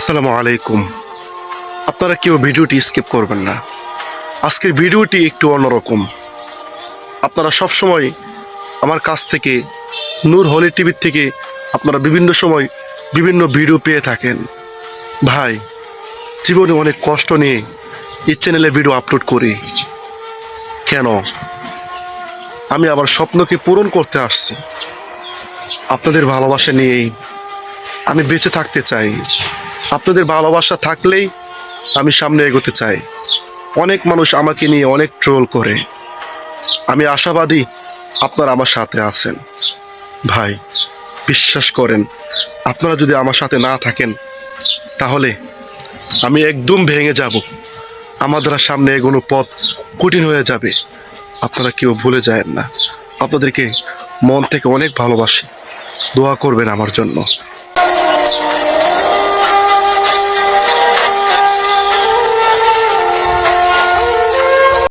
আসসালামু আলাইকুম। আপনারা কেউ ভিডিওটি স্কিপ করবেন না। আজকের ভিডিওটি একটু অন্যরকম। আপনারা সব সময় আমার কাছ থেকে, নূর হলি টিভির থেকে আপনারা বিভিন্ন সময় বিভিন্ন ভিডিও পেয়ে থাকেন। ভাই, জীবনে অনেক কষ্ট নিয়ে এই চ্যানেলে ভিডিও আপলোড করি। কেন? আমি আমার স্বপ্নকে পূরণ করতে আসছি। আপনাদের ভালোবাসা নিয়েই আমি বেঁচে থাকতে চাই। আপনাদের ভালোবাসা থাকলেই আমি সামনে এগোতে চাই। অনেক মানুষ আমাকে নিয়ে অনেক ট্রোল করে। আমি আশাবাদী আপনারা আমার সাথে আছেন। ভাই, বিশ্বাস করেন, আপনারা যদি আমার সাথে না থাকেন, তাহলে আমি একদম ভেঙে যাব। আমাদের সামনে এগোনো পথ কঠিন হয়ে যাবে। আপনারা কেউ ভুলে যায় না। আপনাদেরকে মন থেকে অনেক ভালোবাসি। দোয়া করবেন আমার জন্য।